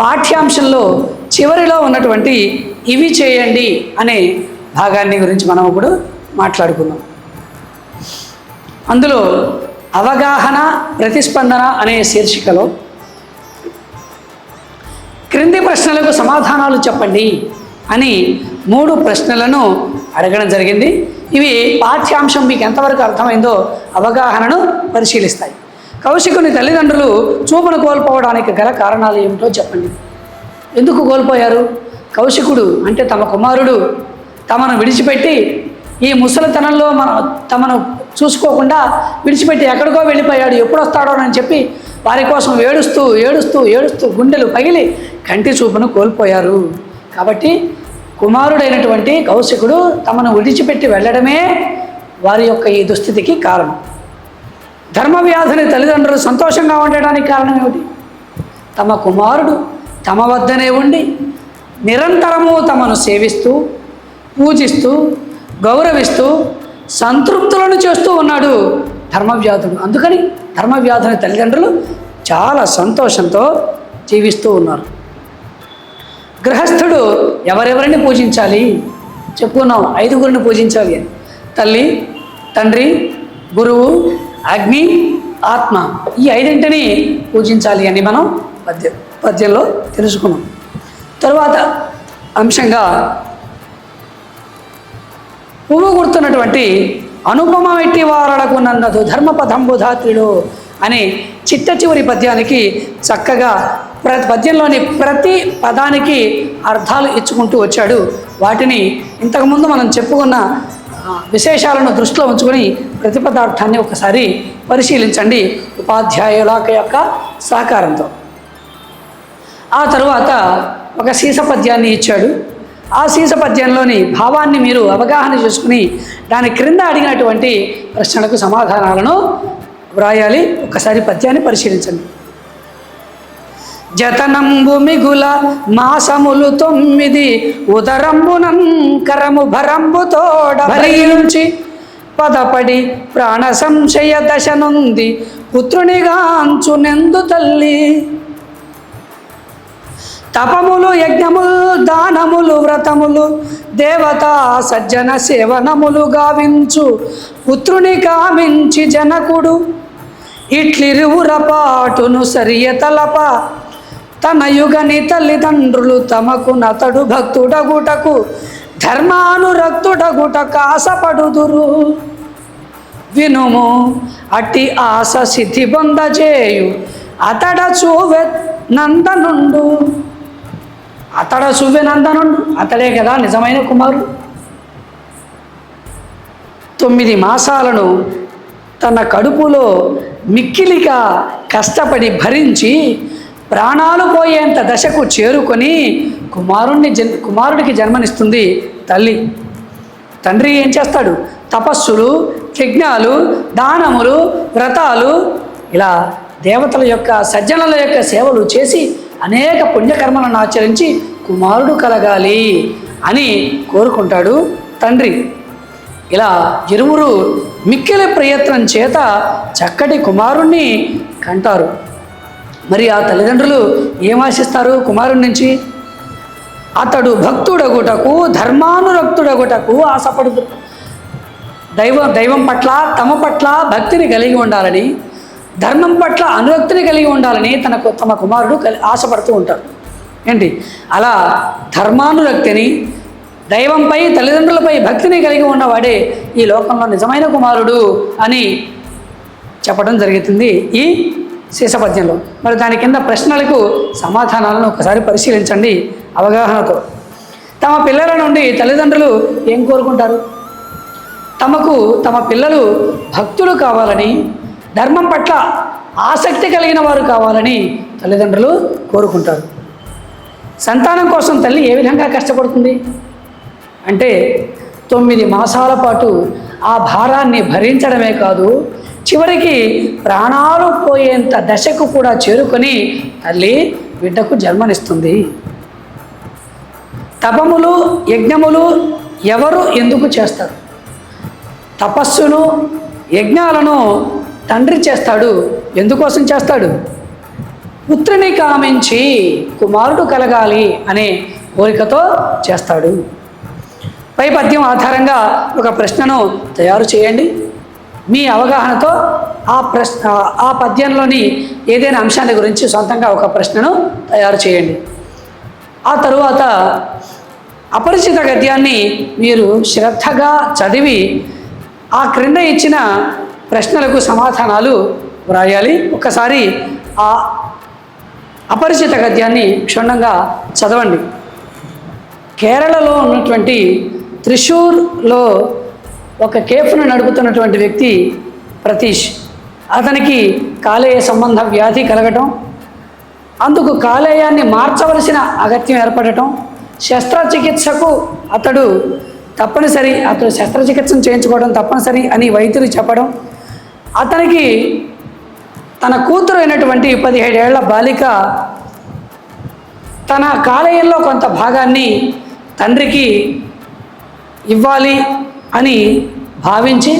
పాఠ్యాంశంలో చివరిలో ఉన్నటువంటి ఇవి చేయండి అనే భాగాన్ని గురించి మనం ఇప్పుడు మాట్లాడుకుందాం. అందులో అవగాహన ప్రతిస్పందన అనే శీర్షికలో క్రింది ప్రశ్నలకు సమాధానాలు చెప్పండి అని మూడు ప్రశ్నలను అడగడం జరిగింది. ఇవి పాఠ్యాంశం మీకు ఎంతవరకు అర్థమైందో అవగాహనను పరిశీలిస్తాయి. కౌశికుని తల్లిదండ్రులు చూపును కోల్పోవడానికి గల కారణాలు ఏమిటో చెప్పండి. ఎందుకు కోల్పోయారు? కౌశికుడు అంటే తమ కుమారుడు తమను విడిచిపెట్టి ఈ ముసలితనంలో మన తమను చూసుకోకుండా విడిచిపెట్టి ఎక్కడికో వెళ్ళిపోయాడు ఎప్పుడు వస్తాడో అని చెప్పి వారి కోసం ఏడుస్తూ ఏడుస్తూ ఏడుస్తూ గుండెలు పగిలి కంటి చూపును కోల్పోయారు. కాబట్టి కుమారుడైనటువంటి కౌశికుడు తమను విడిచిపెట్టి వెళ్ళడమే వారి యొక్క ఈ దుస్థితికి కారణం. ధర్మవ్యాధిని తల్లిదండ్రులు సంతోషంగా ఉండడానికి కారణం ఏమిటి? తమ కుమారుడు తమ వద్దనే ఉండి నిరంతరము తమను సేవిస్తూ పూజిస్తూ గౌరవిస్తూ సంతృప్తులను చేస్తూ ఉన్నాడు ధర్మవ్యాధుడు. అందుకని ధర్మవ్యాధుని తల్లిదండ్రులు చాలా సంతోషంతో జీవిస్తూ ఉన్నారు. గృహస్థుడు ఎవరెవరిని పూజించాలి? చెప్పుకున్నాం ఐదుగురిని పూజించాలి. తల్లి తండ్రి గురువు అగ్ని ఆత్మ ఈ ఐదింటిని పూజించాలి అని మనం పద్య పద్యంలో తెలుసుకున్నాం. తరువాత అంశంగా పువ్వు గుర్తున్నటువంటి అనుపమ వెట్టి వారడకు నన్నదు ధర్మపదంబుధాత్రిలో అనే చిట్ట చివరి పద్యానికి చక్కగా ప్ర పద్యంలోని ప్రతి పదానికి అర్థాలు ఇచ్చుకుంటూ వచ్చాడు. వాటిని ఇంతకుముందు మనం చెప్పుకున్న విశేషాలను దృష్టిలో ఉంచుకొని ప్రతి పదార్థాన్ని ఒకసారి పరిశీలించండి ఉపాధ్యాయుల యొక్క సహకారంతో. ఆ తరువాత ఒక సీస పద్యాన్ని ఇచ్చాడు. ఆ సీస పద్యంలోని భావాన్ని మీరు అవగాహన చేసుకుని దాని క్రింద అడిగినటువంటి ప్రశ్నలకు సమాధానాలను వ్రాయాలి. ఒకసారి పద్యాన్ని పరిశీలించండి. జతనంబు మిగుల మాసములు తొమ్మిది ఉదరంబునం కరము భరంబు తోడ భరించి పదపడి ప్రాణ సంశయ దశ నుంది పుత్రునిగాంచు నెందు తల్లి. తపములు యజ్ఞములు దానములు వ్రతములు దేవతా సజ్జన సేవనములు గావించు పుత్రుని కామించి జనకుడు. ఇట్లిరువురపాటును సరియ తలప తన యుగని తల్లిదండ్రులు తమకు నతడు భక్తుడగుటకు ధర్మానురక్తుడగుటకు ఆశపడుదురు వినుము అట్టి ఆశ సిద్ధి పొందజేయు అతడ చూవె నందనుండు. అతడ చూవె నందనుండు. అతడే కదా నిజమైన కుమారుడు. తొమ్మిది మాసాలను తన కడుపులో మిక్కిలిగా కష్టపడి భరించి ప్రాణాలు పోయేంత దశకు చేరుకొని కుమారుణ్ణి జన్ కుమారుడికి జన్మనిస్తుంది తల్లి. తండ్రి ఏం చేస్తాడు? తపస్సులు యజ్ఞాలు దానములు వ్రతాలు ఇలా దేవతల యొక్క సజ్జనుల యొక్క సేవలు చేసి అనేక పుణ్యకర్మలను ఆచరించి కుమారుడు కలగాలి అని కోరుకుంటాడు తండ్రి. ఇలా ఇరువురు మిక్కిలి ప్రయత్నం చేత చక్కటి కుమారుణ్ణి కంటారు. మరి ఆ తల్లిదండ్రులు ఏమాశిస్తారు కుమారుడి నుంచి? అతడు భక్తుడగుటకు ధర్మానురక్తుడగుటకు ఆశపడుతు దైవ దైవం పట్ల తమ పట్ల భక్తిని కలిగి ఉండాలని ధర్మం పట్ల అనురక్తిని కలిగి ఉండాలని తనకు తమ కుమారుడు కలి ఆశపడుతూ ఉంటారు. ఏంటి? అలా ధర్మానురక్తిని దైవంపై తల్లిదండ్రులపై భక్తిని కలిగి ఉన్నవాడే ఈ లోకంలో నిజమైన కుమారుడు అని చెప్పడం జరుగుతుంది ఈ శేషపద్యంలో. మరి దాని కింద ప్రశ్నలకు సమాధానాలను ఒకసారి పరిశీలించండి అవగాహనతో. తమ పిల్లల నుండి తల్లిదండ్రులు ఏం కోరుకుంటారు? తమకు తమ పిల్లలు భక్తులు కావాలని ధర్మం పట్ల ఆసక్తి కలిగిన వారు కావాలని తల్లిదండ్రులు కోరుకుంటారు. సంతానం కోసం తల్లి ఏ విధంగా కష్టపడుతుంది? అంటే తొమ్మిది మాసాల పాటు ఆ భారాన్ని భరించడమే కాదు చివరికి ప్రాణాలు పోయేంత దశకు కూడా చేరుకొని తల్లి బిడ్డకు జన్మనిస్తుంది. తపములు యజ్ఞములు ఎవరు ఎందుకు చేస్తారు? తపస్సును యజ్ఞాలను తండ్రి చేస్తాడు. ఎందుకోసం చేస్తాడు? పుత్రుని కామించి కుమారుడు కలగాలి అనే కోరికతో చేస్తాడు. పై పద్యం ఆధారంగా ఒక ప్రశ్నను తయారు చేయండి. మీ అవగాహనతో ఆ ప్రశ్న ఆ పద్యంలోని ఏదైనా అంశాన్ని గురించి సొంతంగా ఒక ప్రశ్నను తయారు చేయండి. ఆ తరువాత అపరిచిత గద్యాన్ని మీరు శ్రద్ధగా చదివి ఆ క్రింద ఇచ్చిన ప్రశ్నలకు సమాధానాలు వ్రాయాలి. ఒక్కసారి ఆ అపరిచిత గద్యాన్ని క్షుణ్ణంగా చదవండి. కేరళలో ఉన్నటువంటి త్రిశూర్లో ఒక కేఫ్ను నడుపుతున్నటువంటి వ్యక్తి ప్రతీష్. అతనికి కాలేయ సంబంధ వ్యాధి కలగటం అందుకు కాలేయాన్ని మార్చవలసిన అగత్యం ఏర్పడటం శస్త్రచికిత్సకు అతడు తప్పనిసరి అతను శస్త్రచికిత్సను చేయించుకోవడం తప్పనిసరి అని వైద్యులు చెప్పడం. అతనికి తన కూతురు అయినటువంటి పదిహేడేళ్ళ బాలిక తన కాలేయంలో కొంత భాగాన్ని తండ్రికి ఇవ్వాలి అని భావించి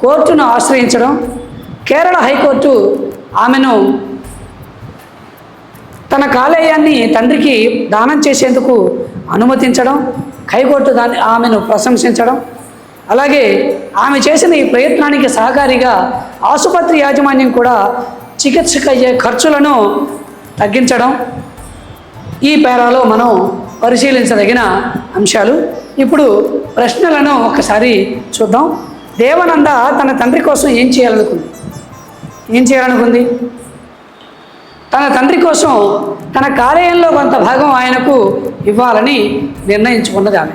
కోర్టును ఆశ్రయించడం. కేరళ హైకోర్టు ఆమెను తన కాలేయాన్ని తండ్రికి దానం చేసేందుకు అనుమతించడం. కైకొట్టు దాన్ని ఆమెను ప్రశంసించడం. అలాగే ఆమె చేసిన ఈ ప్రయత్నానికి సహకారిగా ఆసుపత్రి యాజమాన్యం కూడా చికిత్సకు అయ్యే ఖర్చులను తగ్గించడం. ఈ పేరాలో మనం పరిశీలించదగిన అంశాలు. ఇప్పుడు ప్రశ్నలను ఒకసారి చూద్దాం. దేవనంద తన తండ్రి కోసం ఏం చేయాలనుకుంది? ఏం చేయాలనుకుంది? తన తండ్రి కోసం తన కార్యంలో కొంత భాగం ఆయనకు ఇవ్వాలని నిర్ణయించుకున్నది ఆమె.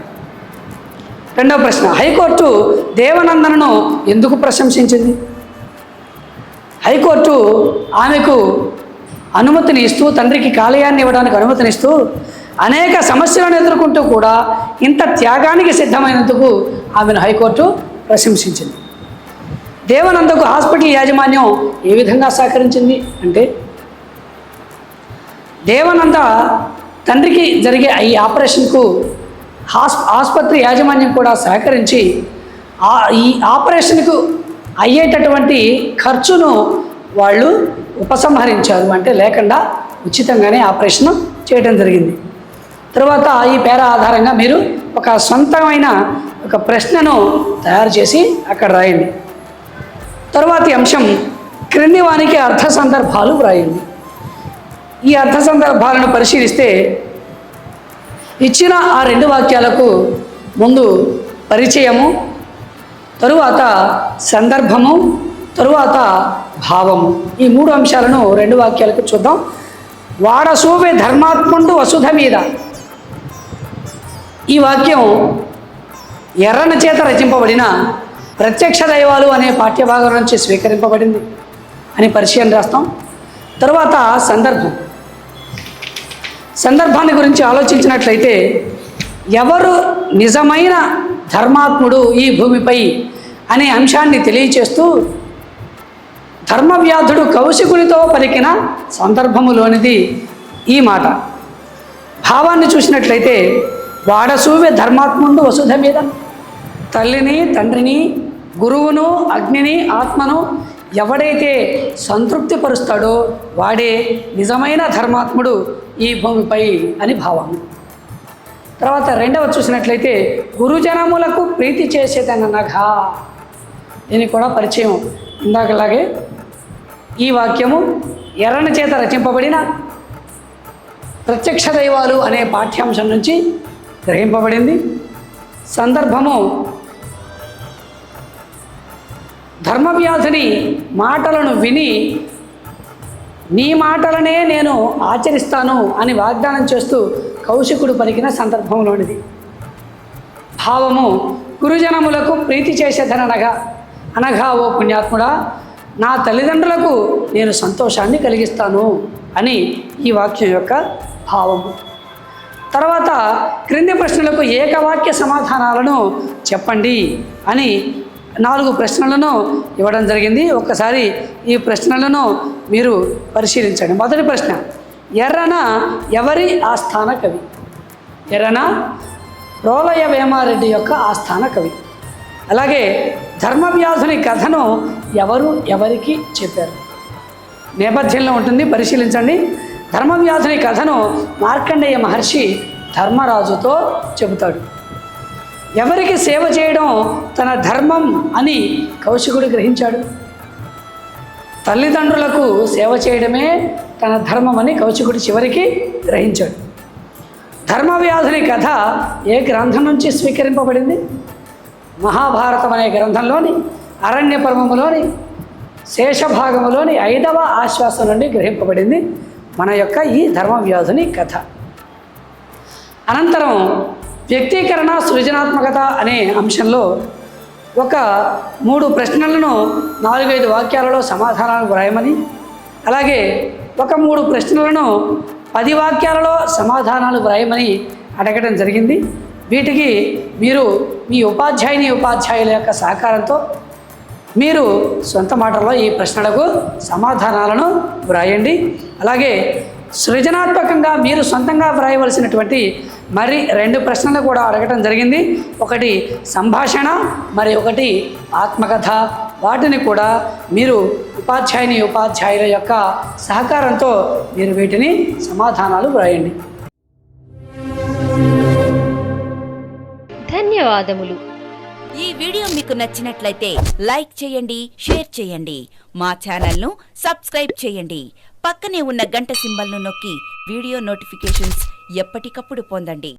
రెండవ ప్రశ్న హైకోర్టు దేవనందనను ఎందుకు ప్రశంసించింది? హైకోర్టు ఆమెకు అనుమతిని ఇస్తూ తండ్రికి కాలేయాన్ని ఇవ్వడానికి అనుమతినిస్తూ అనేక సమస్యలను ఎదుర్కొంటూ కూడా ఇంత త్యాగానికి సిద్ధమైనందుకు ఆమెను హైకోర్టు ప్రశంసించింది. దేవనందకు హాస్పిటల్ యాజమాన్యం ఏ విధంగా సహకరించింది? అంటే దేవానంద తండ్రికి జరిగే ఈ ఆపరేషన్కు హాస్ ఆసుపత్రి యాజమాన్యం కూడా సహకరించి ఆ ఈ ఆపరేషన్కు అయ్యేటటువంటి ఖర్చును వాళ్ళు ఉపసంహరించారు. అంటే లేకుండా ఉచితంగానే ఆపరేషన్ చేయడం జరిగింది. తర్వాత ఈ పేర ఆధారంగా మీరు ఒక సొంతమైన ఒక ప్రశ్నను తయారు చేసి అక్కడ రాయండి. తరువాతి అంశం క్రింది వానికి అర్థ సందర్భాలు వ్రాయండి. ఈ అర్థ సందర్భాలను పరిశీలిస్తే ఇచ్చిన ఆ రెండు వాక్యాలకు ముందు పరిచయము తరువాత సందర్భము తరువాత భావము. ఈ మూడు అంశాలను రెండు వాక్యాలకు చూద్దాం. వాడసూవే ధర్మాత్ముండు వసుధ మీద. ఈ వాక్యం ఎర్రన చేత రచింపబడిన ప్రత్యక్ష దైవాలు అనే పాఠ్యభాగం నుంచి స్వీకరింపబడింది అని పరిచయం రాస్తాం తరువాత సందర్భం. సందర్భాన్ని గురించి ఆలోచించినట్లయితే ఎవరు నిజమైన ధర్మాత్ముడు ఈ భూమిపై అనే అంశాన్ని తెలియచేస్తూ ధర్మవ్యాధుడు కౌశికునితో పలికిన సందర్భములోనిది ఈ మాట. భావాన్ని చూసినట్లయితే వాడసూవె ధర్మాత్ముడు వసుధ మీద తల్లిని తండ్రిని గురువును అగ్నిని ఆత్మను ఎవడైతే సంతృప్తి పరుస్తాడో వాడే నిజమైన ధర్మాత్ముడు ఈ భూమిపై అని భావం. తర్వాత రెండవ చూసినట్లయితే గురుజనములకు ప్రీతి చేసేదనగా దీనికి కూడా పరిచయం. ఇందాకలాగే ఈ వాక్యము ఎర్రని చేత రచింపబడిన ప్రత్యక్ష దైవాలు అనే పాఠ్యాంశం నుంచి గ్రహింపబడింది. సందర్భము ధర్మవ్యాధుని మాటలను విని నీ మాటలనే నేను ఆచరిస్తాను అని వాగ్దానం చేస్తూ కౌశికుడు పలికిన సందర్భంలోనిది. భావము గురుజనములకు ప్రీతి చేసేదనగా అనగా ఓ పుణ్యాత్ముడా నా తల్లిదండ్రులకు నేను సంతోషాన్ని కలిగిస్తాను అని ఈ వాక్యం యొక్క భావము. తర్వాత క్రింది ప్రశ్నలకు ఏకవాక్య సమాధానాలను చెప్పండి అని నాలుగు ప్రశ్నలను ఇవ్వడం జరిగింది. ఒక్కసారి ఈ ప్రశ్నలను మీరు పరిశీలించండి. మొదటి ప్రశ్న ఎర్రన ఎవరి ఆస్థాన కవి? ఎర్రన రోలయ వేమారెడ్డి యొక్క ఆస్థాన కవి. అలాగే ధర్మవ్యాధుని కథను ఎవరు ఎవరికి చెప్పారు? నేపథ్యంలో ఉంటుంది పరిశీలించండి. ధర్మవ్యాధుని కథను మార్కండేయ మహర్షి ధర్మరాజుతో చెబుతాడు. ఎవరికి సేవ చేయడం తన ధర్మం అని కౌశికుడు గ్రహించాడు. తల్లిదండ్రులకు సేవ చేయడమే తన ధర్మం అని కౌశికుడు చివరికి గ్రహించాడు. ధర్మవ్యాధుని కథ ఏ గ్రంథం నుంచి స్వీకరింపబడింది? మహాభారతం అనే గ్రంథంలోని అరణ్య పర్వములోని శేషభాగములోని ఐదవ ఆశ్వాసం నుండి గ్రహింపబడింది మన యొక్క ఈ ధర్మవ్యాధుని కథ. అనంతరం వ్యక్తీకరణ సృజనాత్మకత అనే అంశంలో ఒక మూడు ప్రశ్నలను నాలుగైదు వాక్యాలలో సమాధానాలు వ్రాయమని అలాగే ఒక మూడు ప్రశ్నలను పది వాక్యాలలో సమాధానాలు వ్రాయమని అడగడం జరిగింది. వీటికి మీరు మీ ఉపాధ్యాయుని ఉపాధ్యాయుల యొక్క సహకారంతో మీరు సొంత మాటల్లో ఈ ప్రశ్నలకు సమాధానాలను వ్రాయండి. అలాగే సృజనాత్మకంగా మీరు సొంతంగా వ్రాయవలసినటువంటి మరి రెండు ప్రశ్నలు కూడా అడగటం జరిగింది. ఒకటి సంభాషణ మరి ఒకటి ఆత్మకథ. వాటిని కూడా మీరు ఉపాధ్యాయుని ఉపాధ్యాయుల యొక్క సహకారంతో మీరు వీటిని సమాధానాలు వ్రాయండి. ధన్యవాదములు. ఈ వీడియో మీకు నచ్చినట్లయితే లైక్ చేయండి షేర్ చేయండి. మా ఛానల్ను సబ్స్క్రైబ్ చేయండి. పక్కనే ఉన్న గంట సింబల్ను నొక్కి వీడియో నోటిఫికేషన్స్ ఎప్పటికప్పుడు పొందండి.